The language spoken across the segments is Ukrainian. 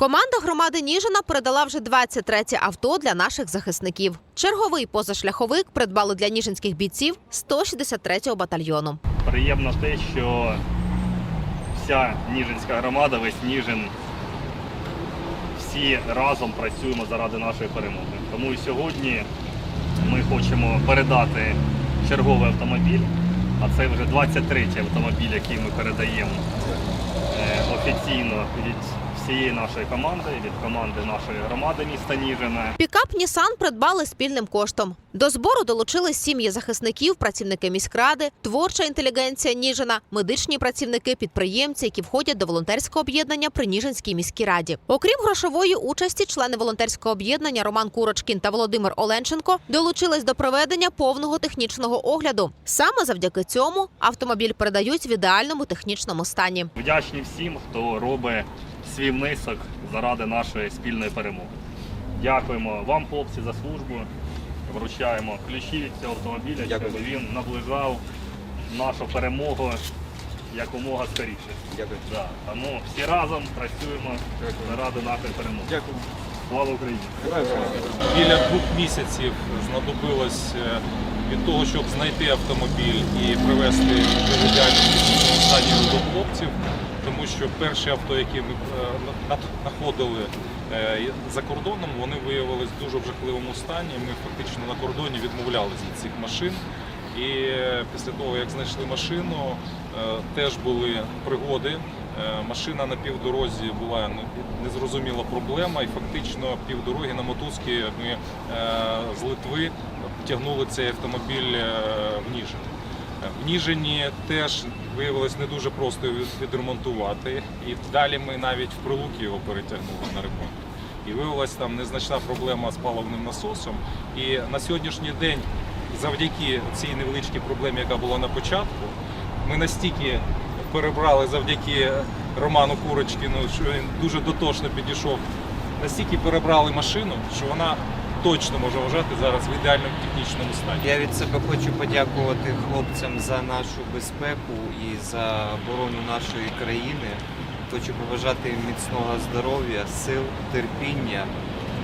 Команда громади Ніжина передала вже 23 авто для наших захисників. Черговий позашляховик придбали для ніжинських бійців 163-го батальйону. Приємно те, що вся Ніжинська громада, весь Ніжин, всі разом працюємо заради нашої перемоги. Тому і сьогодні ми хочемо передати черговий автомобіль, а це вже 23-й автомобіль, який ми передаємо е, офіційно від всієї нашої команди, від команди нашої громади міста Ніжина. Пікап Нісан придбали спільним коштом. До збору долучились сім'ї захисників, працівники міськради, творча інтелігенція Ніжина, медичні працівники, підприємці, які входять до волонтерського об'єднання при Ніжинській міській раді. Окрім грошової участі, члени волонтерського об'єднання Роман Курочкін та Володимир Оленченко долучились до проведення повного технічного огляду. Саме завдяки цьому автомобіль передають в ідеальному технічному стані. Вдячні всім, хто робить свій внесок заради нашої спільної перемоги. Дякуємо вам, хлопці, за службу. Вручаємо ключі від цього автомобіля, Дякую. щоб він наближав нашу перемогу якомога скоріше. Дякую. Да. Тому всі разом працюємо заради нашої перемоги. Дякую. Слава Україні! Біля двох місяців знадобилось е, від того, щоб знайти автомобіль і привезти в стані до хлопців, тому що перші авто, які ми е, на- на- знаходили е, за кордоном, вони виявилися в дуже в жахливому стані. Ми фактично на кордоні відмовлялися від цих машин. І е, після того, як знайшли машину, е, теж були пригоди. Е, Машина на півдорозі була незрозуміла проблема, і фактично півдороги на мотузки ми е, з Литви тягнули цей автомобіль е, в Ніжин. В Ніжині теж виявилось не дуже просто відремонтувати. І далі ми навіть в Прилуки його перетягнули на ремонт. І виявилась там незначна проблема з паливним насосом. І на сьогоднішній день, завдяки цій невеличкій проблемі, яка була на початку, ми настільки перебрали завдяки Роману Курочкіну, що він дуже дотошно підійшов, настільки перебрали машину, що вона точно може вважати зараз в ідеальному технічному стані. Я від себе хочу подякувати хлопцям за нашу безпеку і за оборону нашої країни. Хочу побажати їм міцного здоров'я, сил, терпіння.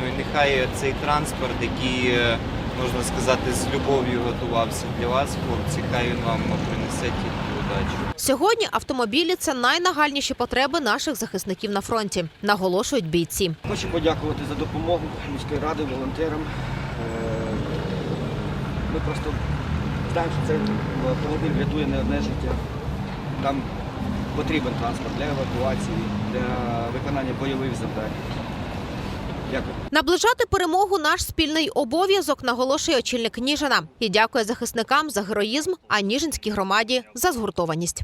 Ну і нехай цей транспорт, який, е, можна сказати, з любов'ю готувався для вас, хлопці, хай він вам принесе тільки удачу. Сьогодні автомобілі це найнагальніші потреби наших захисників на фронті, наголошують бійці. Хочу подякувати за допомогу міської ради, волонтерам. Е, Ми просто знаємо, що цей автомобіль рятує не одне життя. Там потрібен транспорт для евакуації, для виконання бойових завдань. Дякую. Наближати перемогу наш спільний обов'язок, наголошує очільник Ніжина і дякує захисникам за героїзм, а Ніжинській громаді за згуртованість.